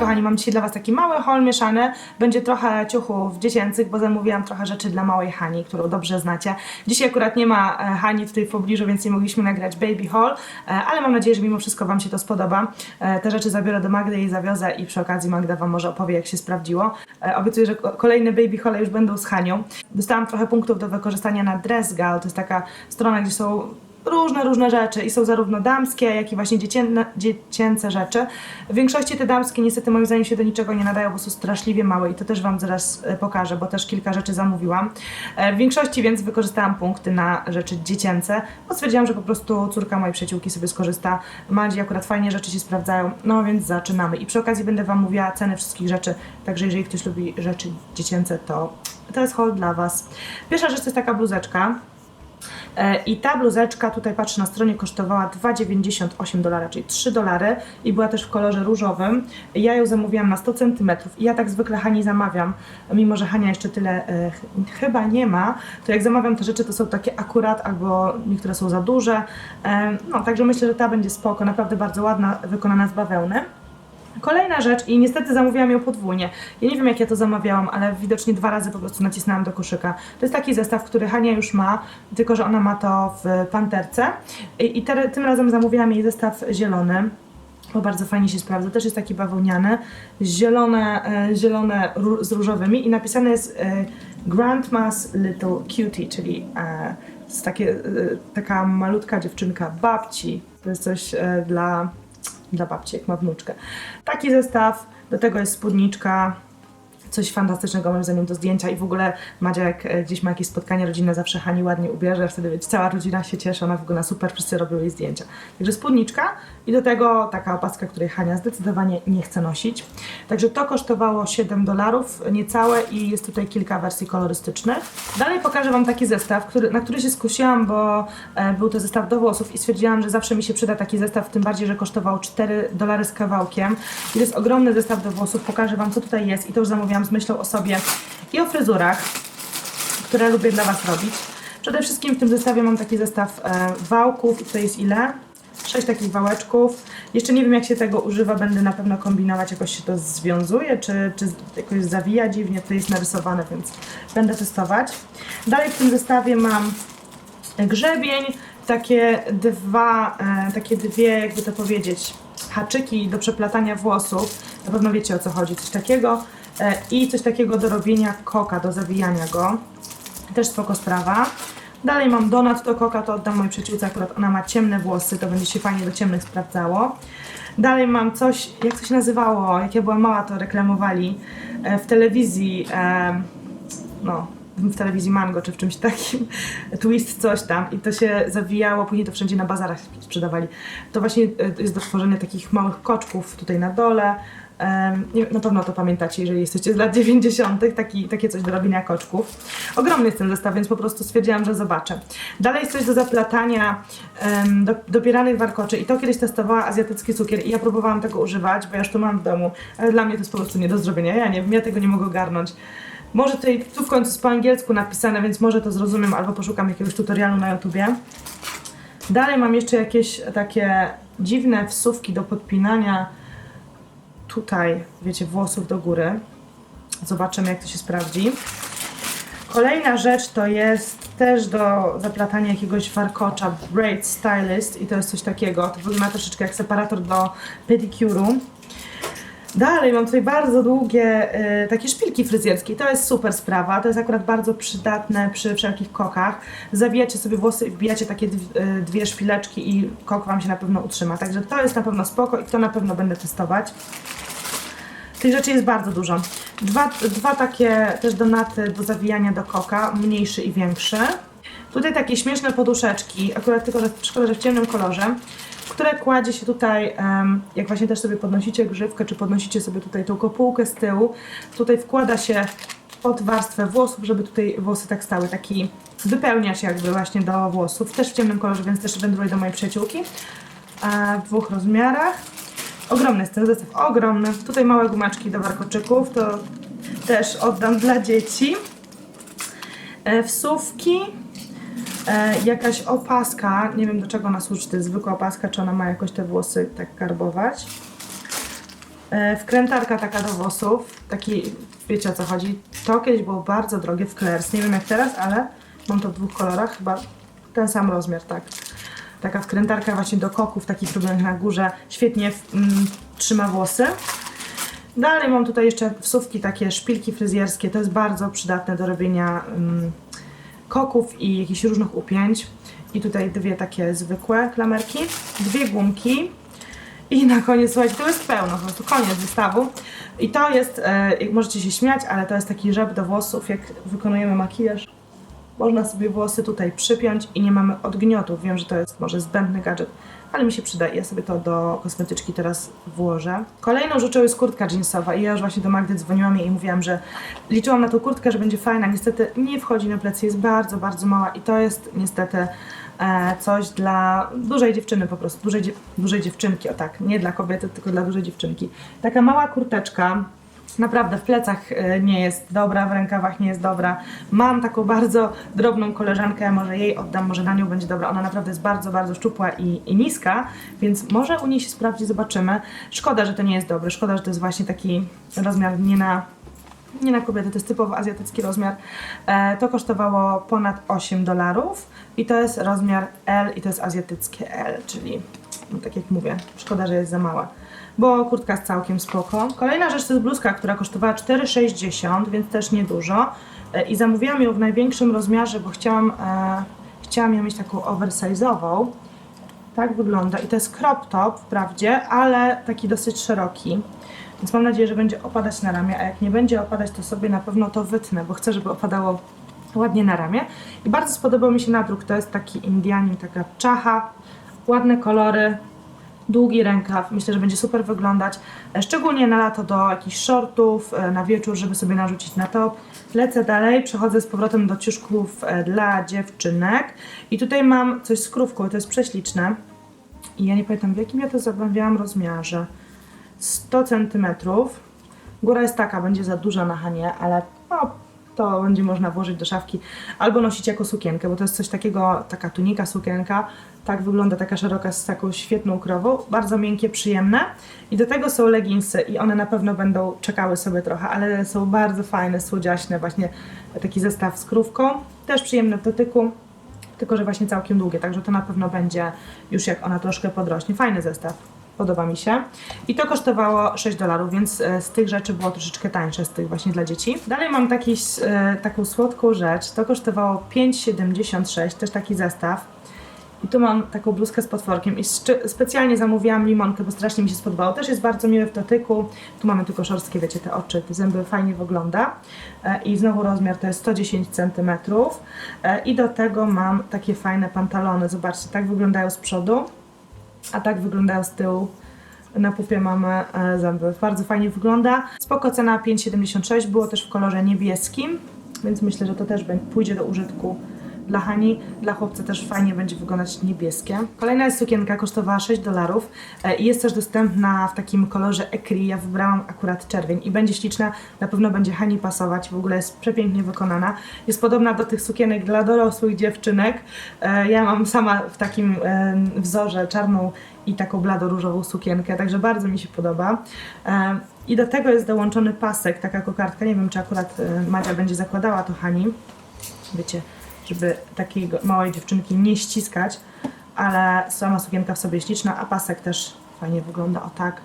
kochani, mam dzisiaj dla Was taki mały haul mieszany. Będzie trochę ciuchów dziecięcych, bo zamówiłam trochę rzeczy dla małej Hani, którą dobrze znacie. Dzisiaj akurat nie ma e, Hani tutaj w pobliżu, więc nie mogliśmy nagrać baby haul, e, ale mam nadzieję, że mimo wszystko Wam się to spodoba. E, Te rzeczy zabiorę do Magdy i zawiozę i przy okazji Magda Wam może opowie, jak się sprawdziło. Obiecuję, że ko- kolejne baby haul już będą z Hanią. Dostałam trochę punktów do wykorzystania na DressGal, to jest taka strona, gdzie są różne, różne rzeczy i są zarówno damskie, jak i właśnie dziecięce rzeczy. W większości te damskie niestety moim zdaniem się do niczego nie nadają, bo są straszliwie małe i to też Wam zaraz e, pokażę, bo też kilka rzeczy zamówiłam. E, W większości więc wykorzystałam punkty na rzeczy dziecięce, bo stwierdziłam, że po prostu córka mojej przyjaciółki sobie skorzysta. Madzi akurat fajnie rzeczy się sprawdzają, no więc zaczynamy. I przy okazji będę Wam mówiła ceny wszystkich rzeczy, także jeżeli ktoś lubi rzeczy dziecięce, to to jest haul dla Was. Pierwsza rzecz to jest taka bluzeczka. E, I ta bluzeczka, tutaj patrzę na stronie, kosztowała 2,98 dolara, czyli 3 dolary i była też w kolorze różowym. Ja ją zamówiłam na 100 cm i ja tak zwykle Hani zamawiam, mimo że Hania jeszcze tyle e, ch- chyba nie ma, to jak zamawiam te rzeczy, to są takie akurat albo niektóre są za duże. E, no, także myślę, że ta będzie spoko, naprawdę bardzo ładna, wykonana z bawełny. Kolejna rzecz i niestety zamówiłam ją podwójnie. Ja nie wiem jak ja to zamawiałam, ale widocznie dwa razy po prostu nacisnęłam do koszyka. To jest taki zestaw, który Hania już ma, tylko że ona ma to w panterce. I, i te, tym razem zamówiłam jej zestaw zielony. Bo bardzo fajnie się sprawdza. Też jest taki bawełniany, zielone, e, zielone z różowymi i napisane jest e, Grandma's Little Cutie, czyli e, takie, e, taka malutka dziewczynka babci. To jest coś dla dla babci, jak ma wnuczkę. Taki zestaw, do tego jest spódniczka, coś fantastycznego moim zdaniem do zdjęcia i w ogóle Madzia jak e, gdzieś ma jakieś spotkanie rodzinne, zawsze Hani ładnie ubierze, wtedy wiecie, cała rodzina się cieszy, ona wygląda super, wszyscy robią jej zdjęcia. Także spódniczka i do tego taka opaska, której Hania zdecydowanie nie chce nosić. Także to kosztowało 7 dolarów niecałe i jest tutaj kilka wersji kolorystycznych. Dalej pokażę Wam taki zestaw, który, na który się skusiłam, bo e, był to zestaw do włosów i stwierdziłam, że zawsze mi się przyda taki zestaw, tym bardziej, że kosztował 4 dolary z kawałkiem. I to jest ogromny zestaw do włosów, pokażę Wam co tutaj jest i to już zamówiłam z myślą o sobie i o fryzurach, które lubię dla Was robić. Przede wszystkim w tym zestawie mam taki zestaw e, wałków i tutaj jest ile? Sześć takich wałeczków. Jeszcze nie wiem jak się tego używa, będę na pewno kombinować, jakoś się to związuje, czy, czy jakoś zawija dziwnie, to jest narysowane, więc będę testować. Dalej w tym zestawie mam grzebień, takie dwa, e, takie dwie, jakby to powiedzieć, haczyki do przeplatania włosów. Na pewno wiecie o co chodzi, coś takiego. E, I coś takiego do robienia koka, do zawijania go. Też spoko sprawa. Dalej mam donat do koka, to oddam mojej przyjaciółce, akurat ona ma ciemne włosy, to będzie się fajnie do ciemnych sprawdzało. Dalej mam coś, jak to się nazywało, jak ja byłam mała to reklamowali e, w telewizji, e, no w telewizji Mango czy w czymś takim, twist coś tam i to się zawijało, później to wszędzie na bazarach sprzedawali. To właśnie jest do tworzenia takich małych koczków tutaj na dole. Na pewno to pamiętacie, jeżeli jesteście z lat 90., taki, takie coś do robienia koczków. Ogromny jest ten zestaw, więc po prostu stwierdziłam, że zobaczę. Dalej jest coś do zaplatania do, dopieranych warkoczy i to kiedyś testowała azjatycki cukier i ja próbowałam tego używać, bo ja już to mam w domu, ale dla mnie to jest po prostu nie do zrobienia. Ja nie wiem, ja tego nie mogę ogarnąć. Może tutaj tu w końcu jest po angielsku napisane, więc może to zrozumiem albo poszukam jakiegoś tutorialu na YouTubie. Dalej mam jeszcze jakieś takie dziwne wsówki do podpinania tutaj, wiecie, włosów do góry. Zobaczymy, jak to się sprawdzi. Kolejna rzecz to jest też do zaplatania jakiegoś warkocza Braid Stylist i to jest coś takiego. To wygląda troszeczkę jak separator do pedicuru. Dalej mam tutaj bardzo długie y, takie szpilki fryzjerskie. To jest super sprawa. To jest akurat bardzo przydatne przy wszelkich kokach. Zawijacie sobie włosy i wbijacie takie y, dwie szpileczki i kok Wam się na pewno utrzyma. Także to jest na pewno spoko i to na pewno będę testować. Tych rzeczy jest bardzo dużo. Dwa, dwa takie też donaty do zawijania do koka, mniejszy i większy. Tutaj takie śmieszne poduszeczki, akurat tylko, że szkoda, że w ciemnym kolorze, które kładzie się tutaj, jak właśnie też sobie podnosicie grzywkę, czy podnosicie sobie tutaj tą kopułkę z tyłu, tutaj wkłada się pod warstwę włosów, żeby tutaj włosy tak stały, taki wypełniacz jakby właśnie do włosów, też w ciemnym kolorze, więc też wędruje do mojej przyjaciółki, e, w dwóch rozmiarach. Ogromny jest ten zestaw, ogromny. Tutaj małe gumaczki do warkoczyków, to też oddam dla dzieci. E, wsówki, e, jakaś opaska, nie wiem do czego ona służy, czy to jest zwykła opaska, czy ona ma jakoś te włosy tak garbować. E, Wkrętarka taka do włosów, taki, wiecie o co chodzi. To kiedyś było bardzo drogie w Claire's, nie wiem jak teraz, ale mam to w dwóch kolorach, chyba ten sam rozmiar, tak. Taka wkrętarka właśnie do koków, takich robionych na górze, świetnie mm, trzyma włosy. Dalej mam tutaj jeszcze wsówki, takie szpilki fryzjerskie, to jest bardzo przydatne do robienia mm, koków i jakichś różnych upięć. I tutaj dwie takie zwykłe klamerki, dwie gumki, i na koniec, słuchajcie, to jest pełno, po prostu koniec wystawu. I to jest, e, jak możecie się śmiać, ale to jest taki żeb do włosów, jak wykonujemy makijaż. Można sobie włosy tutaj przypiąć i nie mamy odgniotów. Wiem, że to jest może zbędny gadżet, ale mi się przyda ja sobie to do kosmetyczki teraz włożę. Kolejną rzeczą jest kurtka jeansowa i ja już właśnie do Magdy dzwoniłam i mówiłam, że liczyłam na tą kurtkę, że będzie fajna. Niestety nie wchodzi na plecy, jest bardzo, bardzo mała i to jest niestety e, coś dla dużej dziewczyny po prostu, dużej, dużej dziewczynki, o tak, nie dla kobiety, tylko dla dużej dziewczynki. Taka mała kurteczka, naprawdę w plecach e, nie jest dobra, w rękawach nie jest dobra. Mam taką bardzo drobną koleżankę, może jej oddam, może na nią będzie dobra. Ona naprawdę jest bardzo, bardzo szczupła i, i niska, więc może u niej się sprawdzi, zobaczymy. Szkoda, że to nie jest dobre, szkoda, że to jest właśnie taki rozmiar nie na nie na kobiety, to jest typowo azjatycki rozmiar. E, to kosztowało ponad 8 dolarów i to jest rozmiar L i to jest azjatyckie L, czyli no, tak jak mówię, szkoda, że jest za mała. Bo kurtka jest całkiem spoko. Kolejna rzecz to jest bluzka, która kosztowała 4,60, więc też niedużo. E, I zamówiłam ją w największym rozmiarze, bo chciałam, e, chciałam ją mieć taką oversize'ową. Tak wygląda i to jest crop top wprawdzie, ale taki dosyć szeroki. Więc mam nadzieję, że będzie opadać na ramię, a jak nie będzie opadać, to sobie na pewno to wytnę, bo chcę, żeby opadało ładnie na ramię. I bardzo spodobał mi się nadruk, to jest taki Indianin, taka czacha, ładne kolory, długi rękaw, myślę, że będzie super wyglądać, szczególnie na lato do jakichś shortów, e, na wieczór, żeby sobie narzucić na top. Lecę dalej, przechodzę z powrotem do ciuszków e, dla dziewczynek i tutaj mam coś z krówką, to jest prześliczne i ja nie pamiętam w jakim ja to zamawiałam rozmiarze. 100 cm. Góra jest taka, będzie za duża na Hanie, ale no, to będzie można włożyć do szafki albo nosić jako sukienkę, bo to jest coś takiego, taka tunika, sukienka. Tak wygląda taka szeroka z taką świetną krową. Bardzo miękkie, przyjemne. I do tego są leginsy i one na pewno będą czekały sobie trochę, ale są bardzo fajne, słodziaśne. Właśnie taki zestaw z krówką. Też przyjemne w dotyku tylko że właśnie całkiem długie, także to na pewno będzie już jak ona troszkę podrośnie. Fajny zestaw, podoba mi się. I to kosztowało 6 dolarów, więc e, z tych rzeczy było troszeczkę tańsze, z tych właśnie dla dzieci. Dalej mam taki, e, taką słodką rzecz, to kosztowało 5,76, też taki zestaw. I tu mam taką bluzkę z potworkiem i specjalnie zamówiłam limonkę, bo strasznie mi się spodobało. Też jest bardzo miły w dotyku. Tu mamy tylko szorstkie, wiecie, te oczy, te zęby fajnie wygląda. E, I znowu rozmiar to jest 110 cm. I do tego mam takie fajne pantalony. Zobaczcie, tak wyglądają z przodu, a tak wyglądają z tyłu. Na pupie mamy e, zęby. Bardzo fajnie wygląda. Spoko cena 5,76. Było też w kolorze niebieskim, więc myślę, że to też pójdzie do użytku dla Hani, dla chłopca też fajnie będzie wyglądać niebieskie. Kolejna jest sukienka, kosztowała 6 dolarów e, i jest też dostępna w takim kolorze ecri. Ja wybrałam akurat czerwień i będzie śliczna, na pewno będzie Hani pasować, w ogóle jest przepięknie wykonana. Jest podobna do tych sukienek dla dorosłych dziewczynek. E, Ja mam sama w takim wzorze czarną i taką blado-różową sukienkę, także bardzo mi się podoba. E, I do tego jest dołączony pasek, taka kokardka, nie wiem czy akurat Madzia będzie zakładała to Hani wiecie, żeby takiej małej dziewczynki nie ściskać, ale sama sukienka w sobie śliczna, a pasek też fajnie wygląda, o tak.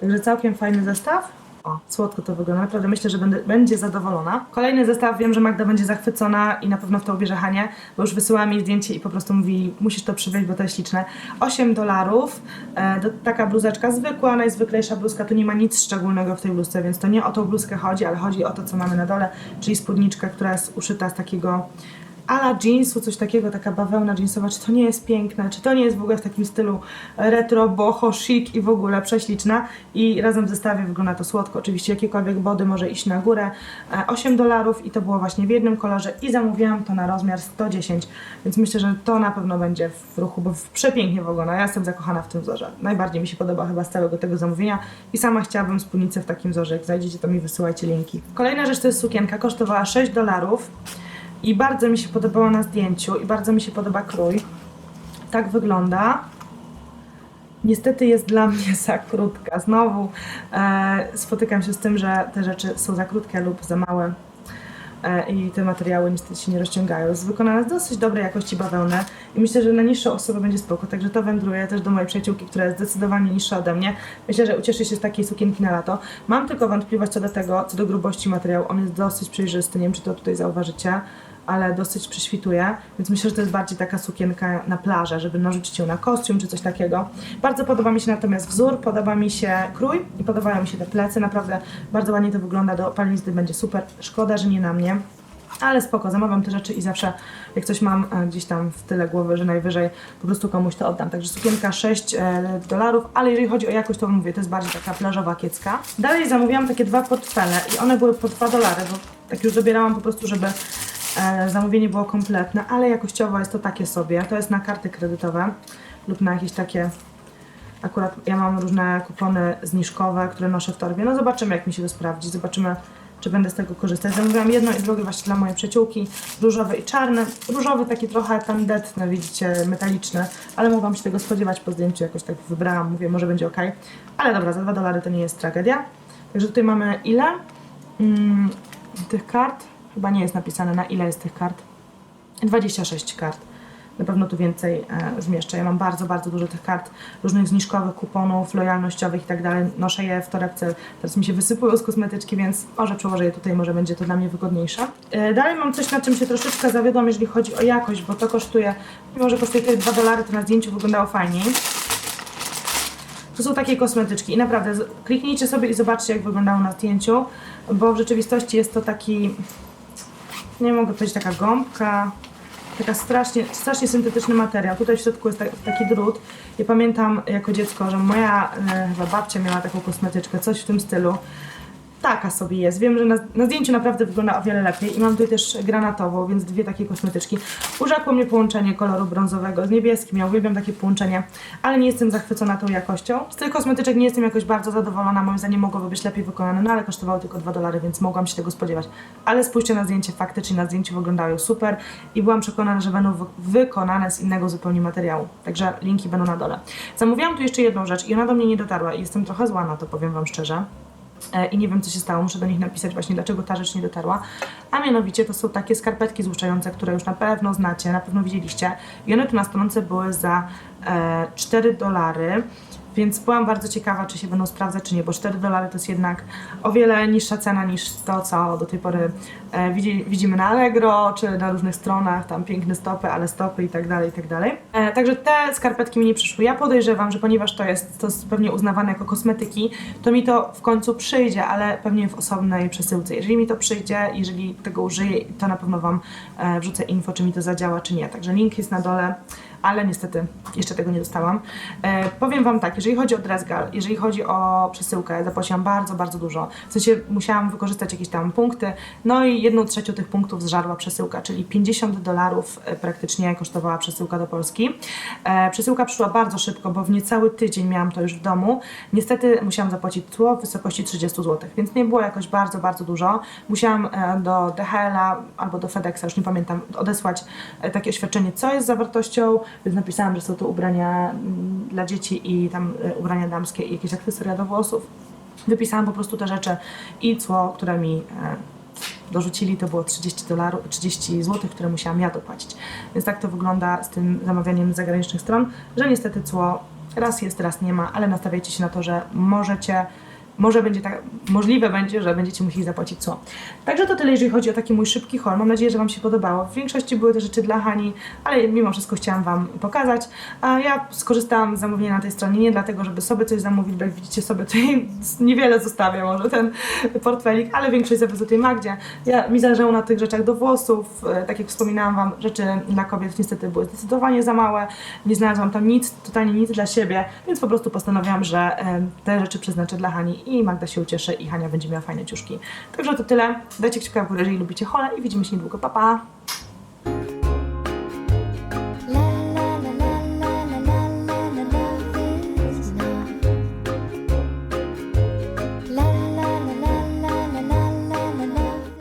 Także całkiem fajny zestaw. O, słodko to wygląda, naprawdę myślę, że będę, będzie zadowolona. Kolejny zestaw, wiem, że Magda będzie zachwycona i na pewno w to ubierze Hanie, bo już wysyłała mi zdjęcie i po prostu mówi, musisz to przywieźć, bo to jest śliczne. 8 dolarów, e, taka bluzeczka zwykła, najzwyklejsza bluzka, tu nie ma nic szczególnego w tej bluzce, więc to nie o tą bluzkę chodzi, ale chodzi o to, co mamy na dole, czyli spódniczkę, która jest uszyta z takiego ala jeansu, coś takiego, taka bawełna jeansowa, czy to nie jest piękne, czy to nie jest w ogóle w takim stylu retro, boho, chic i w ogóle prześliczna. I razem w zestawie wygląda to słodko, oczywiście jakiekolwiek body może iść na górę, E, 8 dolarów i to było właśnie w jednym kolorze i zamówiłam to na rozmiar 110, więc myślę, że to na pewno będzie w ruchu, bo w- przepięknie wygląda, ja jestem zakochana w tym wzorze, najbardziej mi się podoba chyba z całego tego zamówienia. I sama chciałabym spódnicę w takim wzorze, jak znajdziecie to mi wysyłajcie linki. Kolejna rzecz to jest sukienka, kosztowała 6 dolarów, i bardzo mi się podobało na zdjęciu i bardzo mi się podoba krój. Tak wygląda. niestety jest dla mnie za krótka. Znowu e, spotykam się z tym, że te rzeczy są za krótkie lub za małe e, i te materiały niestety się nie rozciągają. Jest wykonana z dosyć dobrej jakości bawełny i myślę, że na niższą osobę będzie spoko. Także to wędruje też do mojej przyjaciółki, która jest zdecydowanie niższa ode mnie. Myślę, że ucieszy się z takiej sukienki na lato. Mam tylko wątpliwość co do tego, co do grubości materiału. On jest dosyć przejrzysty, nie wiem czy to tutaj zauważycie ale dosyć prześwituje, więc myślę, że to jest bardziej taka sukienka na plażę, żeby narzucić ją na kostium czy coś takiego. Bardzo podoba mi się natomiast wzór, podoba mi się krój i podobają mi się te plecy, naprawdę bardzo ładnie to wygląda, do opalenizny będzie super, szkoda, że nie na mnie. Ale spoko, zamawiam te rzeczy i zawsze jak coś mam e, gdzieś tam w tyle głowy, że najwyżej po prostu komuś to oddam. Także sukienka 6 e, dolarów, ale jeżeli chodzi o jakość, to mówię, to jest bardziej taka plażowa kiecka. Dalej zamówiłam takie dwa portfele i one były po 2 dolary, bo tak już dobierałam po prostu, żeby zamówienie było kompletne, ale jakościowo jest to takie sobie. To jest na karty kredytowe lub na jakieś takie Akurat ja mam różne kupony zniżkowe, które noszę w torbie. No zobaczymy, jak mi się to sprawdzi. Zobaczymy, czy będę z tego korzystać. Zamówiłam jedno i drugie właśnie dla mojej przyjaciółki. Różowy i czarny. Różowy taki trochę tandetny, widzicie, metaliczny. Ale mogłam się tego spodziewać po zdjęciu. Jakoś tak wybrałam. Mówię, może będzie ok. Ale dobra, za 2 dolary to nie jest tragedia. Także tutaj mamy ile mm, tych kart. Chyba nie jest napisane na ile jest tych kart. 26 kart. Na pewno tu więcej e, zmieszczę. Ja mam bardzo, bardzo dużo tych kart, różnych zniżkowych, kuponów, lojalnościowych i tak dalej. Noszę je w torebce. Teraz mi się wysypują z kosmetyczki, więc może przełożę je tutaj, może będzie to dla mnie wygodniejsze. E, dalej mam coś, na czym się troszeczkę zawiodłam, jeżeli chodzi o jakość, bo to kosztuje, mimo że kosztuje tutaj 2 dolary, to na zdjęciu wyglądało fajniej. To są takie kosmetyczki i naprawdę kliknijcie sobie i zobaczcie jak wyglądało na zdjęciu, bo w rzeczywistości jest to taki, nie mogę powiedzieć, taka gąbka, taka strasznie, strasznie syntetyczny materiał. Tutaj w środku jest ta, taki drut. Ja pamiętam jako dziecko, że moja e, chyba babcia miała taką kosmetyczkę, coś w tym stylu. Taka sobie jest. Wiem, że na, na zdjęciu naprawdę wygląda o wiele lepiej i mam tutaj też granatową, więc dwie takie kosmetyczki. Urzekło mnie połączenie koloru brązowego z niebieskim. Ja uwielbiam takie połączenie, ale nie jestem zachwycona tą jakością. Z tych kosmetyczek nie jestem jakoś bardzo zadowolona. Moim zdaniem mogłoby być lepiej wykonane, no ale kosztowały tylko 2 dolary, więc mogłam się tego spodziewać. Ale spójrzcie na zdjęcie, faktycznie na zdjęciu wyglądają super i byłam przekonana, że będą wy- wykonane z innego zupełnie materiału. Także linki będą na dole. Zamówiłam tu jeszcze jedną rzecz i ona do mnie nie dotarła i jestem trochę zła na to, powiem Wam szczerze. E, i nie wiem co się stało, muszę do nich napisać właśnie dlaczego ta rzecz nie dotarła. A mianowicie to są takie skarpetki złuszczające, które już na pewno znacie, na pewno widzieliście i one tu na stronce były za e, 4 dolary. Więc byłam bardzo ciekawa, czy się będą sprawdzać, czy nie, bo 4 dolary to jest jednak o wiele niższa cena niż to, co do tej pory e, widzi, widzimy na Allegro, czy na różnych stronach, tam piękne stopy, ale stopy i tak dalej, i tak dalej. E, także te skarpetki mi nie przyszły. Ja podejrzewam, że ponieważ to jest, to jest pewnie uznawane jako kosmetyki, to mi to w końcu przyjdzie, ale pewnie w osobnej przesyłce. Jeżeli mi to przyjdzie, jeżeli tego użyję, to na pewno Wam e, wrzucę info, czy mi to zadziała, czy nie. Także link jest na dole ale niestety jeszcze tego nie dostałam. E, powiem Wam tak, jeżeli chodzi o Dressgal, jeżeli chodzi o przesyłkę, zapłaciłam bardzo, bardzo dużo. W sensie musiałam wykorzystać jakieś tam punkty, no i jedną trzecią tych punktów zżarła przesyłka, czyli 50 dolarów e, praktycznie kosztowała przesyłka do Polski. E, przesyłka przyszła bardzo szybko, bo w niecały tydzień miałam to już w domu. Niestety musiałam zapłacić cło w wysokości 30 zł, więc nie było jakoś bardzo, bardzo dużo. Musiałam e, do DHL-a albo do FedExa, już nie pamiętam, odesłać e, takie oświadczenie, co jest zawartością, więc napisałam, że są to ubrania mm, dla dzieci i tam e, ubrania damskie i jakieś akcesoria do włosów. Wypisałam po prostu te rzeczy i cło, które mi e, dorzucili, to było 30 dolarów, 30 zł, które musiałam ja dopłacić. Więc tak to wygląda z tym zamawianiem z zagranicznych stron, że niestety cło raz jest, raz nie ma, ale nastawiajcie się na to, że możecie może będzie tak, możliwe będzie, że będziecie musieli zapłacić co. Także to tyle, jeżeli chodzi o taki mój szybki haul. Mam nadzieję, że Wam się podobało. W większości były te rzeczy dla Hani, ale mimo wszystko chciałam Wam pokazać. A ja skorzystałam z zamówienia na tej stronie nie dlatego, żeby sobie coś zamówić, bo jak widzicie sobie tutaj niewiele zostawię, może ten portfelik, ale większość zawiozę tej Magdzie. Ja, mi zależało na tych rzeczach do włosów. E, Tak jak wspominałam Wam, rzeczy dla kobiet niestety były zdecydowanie za małe. Nie znalazłam tam nic, totalnie nic dla siebie, więc po prostu postanowiłam, że e, te rzeczy przeznaczę dla Hani i Magda się ucieszy i Hania będzie miała fajne ciuszki. Także to tyle. Dajcie kciuka w górę, jeżeli lubicie hole i widzimy się niedługo. Pa, pa!